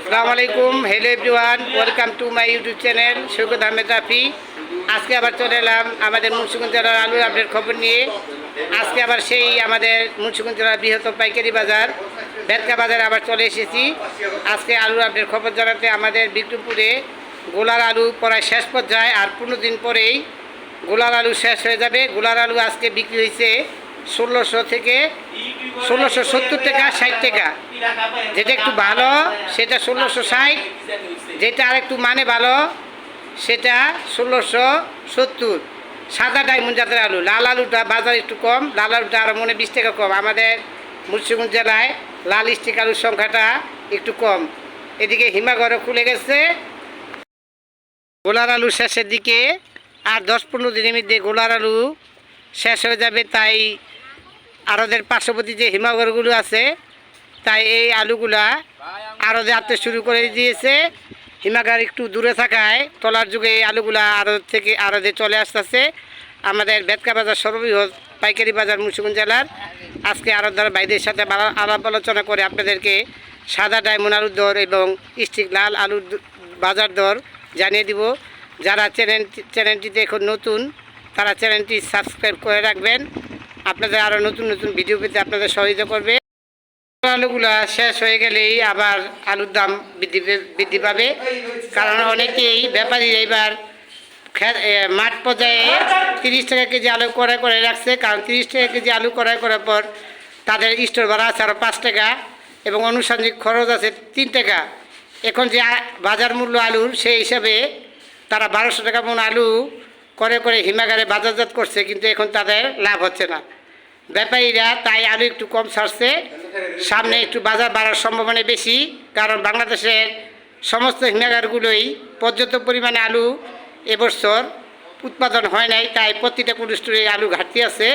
আসসালামু আলাইকুম hello everyone welcome to my YouTube channel Saikat Ahmed Rafi আজকে আবার চলে এলাম আমাদের মুন্সিগঞ্জ জেলার আলুর আপডেট খবর নিয়ে। আজকে আবার সেই আমাদের মুন্সিগঞ্জ জেলার বৃহত্তম পাইকারি বাজার বেদকা বাজারে আবার চলে এসেছি। আজকে আলুর আপডেট খবর জানাতে আমাদের বিক্রমপুরে গোলার আলু প্রায় শেষ পর্যায়ে, আর পনেরো দিন পরেই গোলার আলু শেষ হয়ে যাবে। গোলার আলু আজকে বিক্রি হয়েছে ষোলোশো থেকে ষোলোশো সত্তর টাকা, ষাট টাকা। যেটা একটু ভালো, সেটা ষোলোশো ষাট। যেটা আর একটু মানে ভালো, সেটা ষোলোশো সত্তর। সাদা ডায়মন্ড জাতের আলু। লাল আলুটা বাজার একটু কম, লাল আলুটা আরও মনে বিশ টাকা কম। আমাদের মুন্সিগঞ্জ জেলায় লাল স্টিক আলুর সংখ্যাটা একটু কম। এদিকে হিমাগরও খুলে গেছে। গোলার আলু শেষের দিকে আর দশ পনেরো দিনের মধ্যে গোলার আলু শেষ হয়ে যাবে তাই আরদের পার্শ্ববর্তী যে হিমাগরগুলো আছে, তাই এই আলুগুলা আরদে আনতে শুরু করে দিয়েছে। হিমাগার একটু দূরে থাকায় তলার যুগে এই আলুগুলা আরদ থেকে আরদে চলে আসতেছে। আমাদের বেতকা বাজার সর্ববৃহৎ পাইকারি বাজার মুন্সিগঞ্জ জেলার। আজকে আরদার বাইদের সাথে আলাপ আলোচনা করে আপনাদেরকে সাদা ডায়মন্ড আলুর দর এবং স্টিক লাল আলুর বাজার দর জানিয়ে দিব। যারা চ্যানেল চ্যানেলটিতে এখন নতুন তারা চ্যানেলটি সাবস্ক্রাইব করে রাখবেন। আপনাদের আরও নতুন নতুন ভিডিও পেতে আপনাদের সহযোগিতা করবে। আলুগুলা শেষ হয়ে গেলেই আবার আলুর দাম বৃদ্ধি বৃদ্ধি পাবে। কারণ অনেকেই ব্যাপারী এবার মাঠ পর্যায়ে তিরিশ টাকা কেজি আলু ক্রয় করে রাখছে। কারণ তিরিশ টাকা কেজি আলু ক্রয় করার পর তাদের স্টোর ভাড়া আছে আরও পাঁচ টাকা এবং আনুষঙ্গিক খরচ আছে তিন টাকা। এখন যে বাজার মূল্য আলুর, সেই হিসাবে তারা বারোশো টাকা মন আলু করে করে হিমাগারে বাজারজাত করছে, কিন্তু এখন তাদের লাভ হচ্ছে না। ব্যাপারীরা তাই আলু একটু কম ছাড়ছে। সামনে একটু বাজার বাড়ার সম্ভাবনা বেশি, কারণ বাংলাদেশের সমস্ত হিমাগারগুলোই পর্যাপ্ত পরিমাণে আলু এবছর উৎপাদন হয় নাই, তাই প্রতিটা কোল্ড স্টোরে আলু ঘাটতি আছে।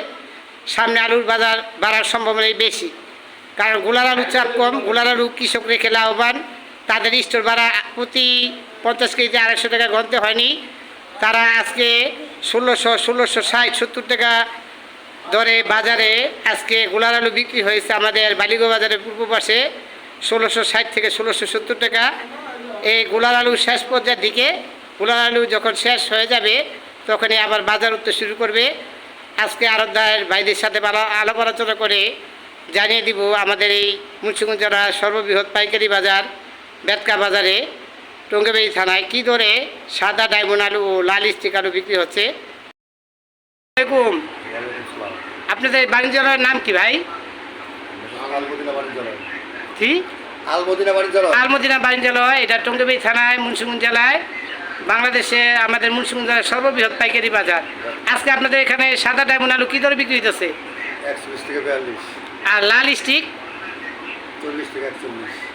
সামনে আলুর বাজার বাড়ার সম্ভাবনাই বেশি। কারণ গোলার আলু চাপ কম, গোলার আলু কৃষক রেখে লাভবান। তাদের স্টোর ভাড়া প্রতি পঞ্চাশ কেজিতে আড়াইশো টাকা গণতে হয়নি। তারা আজকে ষোলোশো ষোলোশো ষাট, সত্তর টাকা দরে বাজারে আজকে গোলার আলু বিক্রি হয়েছে আমাদের বালিগো বাজারের পূর্ব পাশে, ষোলোশো ষাট থেকে ষোলোশো সত্তর টাকা। এই গোলার আলু শেষ পর্যায়ের দিকে, গোলার আলু যখন শেষ হয়ে যাবে, তখনই আবার বাজার উঠতে শুরু করবে। আজকে আরবদার ভাইদের সাথে আলাপ আলোচনা করে জানিয়ে দিব আমাদের এই মুন্সিগঞ্জ জেলার সর্ববৃহৎ পাইকারি বাজার, বেতকা বাজারে। টঙ্গেবাড়ি থানায় কী দরে সাদা ডায়মন্ড আলু ও লাল স্টিক আলু বিক্রি হচ্ছে? আসসালামাইকুম আপনাদের বাণিজ্যালয়ের নাম কি ভাই? আলমদিনা কি? আলমদিনা বাণিজ্যালয়। এটা টঙ্গেবাড়ি থানায় মুন্সিগঞ্জ জেলায়। বাংলাদেশে আমাদের মুন্সিগঞ্জ জেলার সর্ববৃহৎ পাইকারি বাজার। আজকে আপনাদের এখানে সাদা ডায়মন্ড আলু কী দরে বিক্রি হইতেছে? বিয়াল্লিশ। আর লাল স্টিক? চল্লিশ থেকে একচল্লিশ। ও,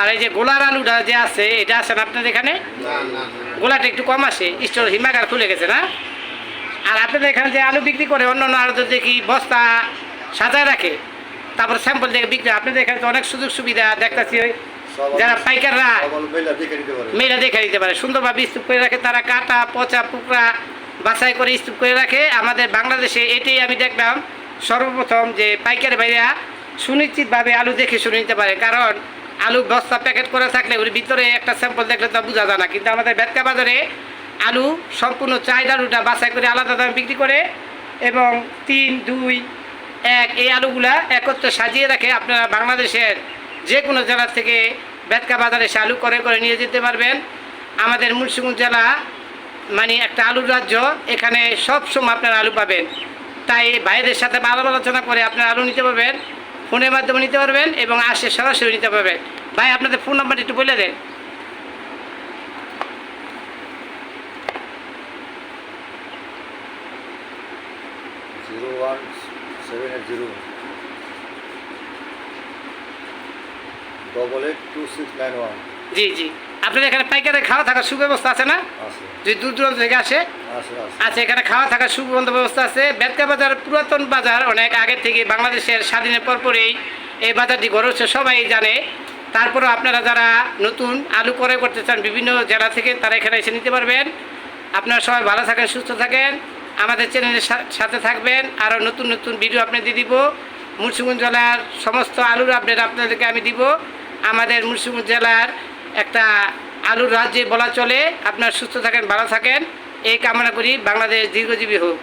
আর এই যে গোলার আলুটা যে আছে এটা আছে না আপনাদের এখানে? গোলাটা একটু কম আসে স্টোর হিমাগার খুলে গেছে না? আর আপনাদের এখানে যে আলু বিক্রি করে অন্য অন্য আলু দেখি বস্তা সাজায় রাখে তারপর স্যাম্পল দেখে বিক্রি আপনাদের এখানে তো অনেক সুযোগ সুবিধা দেখতেছি ওই যারা পাইকাররা মেয়েরা দেখে দিতে পারে। সুন্দরভাবে স্তূপ করে রাখে তারা কাটা পচা পুকরা বাছাই করে স্তূপ করে রাখে। আমাদের বাংলাদেশে এটাই আমি দেখলাম সর্বপ্রথম যে পাইকারি ভাইরা সুনিশ্চিতভাবে আলু দেখে শুনে নিতে পারে। কারণ আলু বস্তা প্যাকেট করে থাকলে ওর ভিতরে একটা স্যাম্পল দেখলে তো বোঝা যায় না। কিন্তু আমাদের বেতকা বাজারে আলু সম্পূর্ণ চাহিদা আলুটা বাছাই করে আলাদা দামে বিক্রি করে এবং তিন, দুই, এক এই আলুগুলা একত্রে সাজিয়ে রাখে আপনারা বাংলাদেশের যে কোনো জেলা থেকে বেতকা বাজারে সে আলু করে করে নিয়ে যেতে পারবেন। আমাদের মুন্সিগঞ্জ জেলা মানে একটা আলুর রাজ্য, এখানে সব সময় আপনারা আলু পাবেন। তাই ভাইদের সাথে ভালো আলোচনা করে আপনারা আলু নিতে পারবেন। ফোনের মাধ্যমে নিতে পারবেন এবং আসে সরাসরি নিতে পারবেন। ভাই আপনাদের ফোন নাম্বার একটু বলে দেন। Zero one seven eight zero. Double eight two six nine one. জি জি। আপনাদের এখানে পাইকারের খাওয়া থাকার সুব্যবস্থা আছে না? যদি দূর দূরান্ত থেকে আসে? আচ্ছা এখানে খাওয়া থাকার সুবন্ধ ব্যবস্থা আছে। বেতকা বাজার পুরাতন বাজার অনেক আগে থেকে বাংলাদেশের স্বাধীনের পরপরেই এই বাজারটি গড়ে উঠছে সবাই জানে। তারপরেও আপনারা যারা নতুন আলু ক্রয় করতে চান বিভিন্ন জেলা থেকে তারা এখানে এসে নিতে পারবেন। আপনারা সবাই ভালো থাকেন সুস্থ থাকেন। আমাদের চ্যানেলের সাথে থাকবেন। আরও নতুন নতুন ভিডিও আপনাদের দিব। মুন্সিগঞ্জ জেলার সমস্ত আলুর আপডেট আপনাদেরকে আমি দিব। আমাদের মুন্সিগঞ্জ জেলার একটা আলুর রাজ্যে বলা চলে। আপনার সুস্থ থাকেন, ভালো থাকেন। এই কামনা করি বাংলাদেশ দীর্ঘজীবী হোক।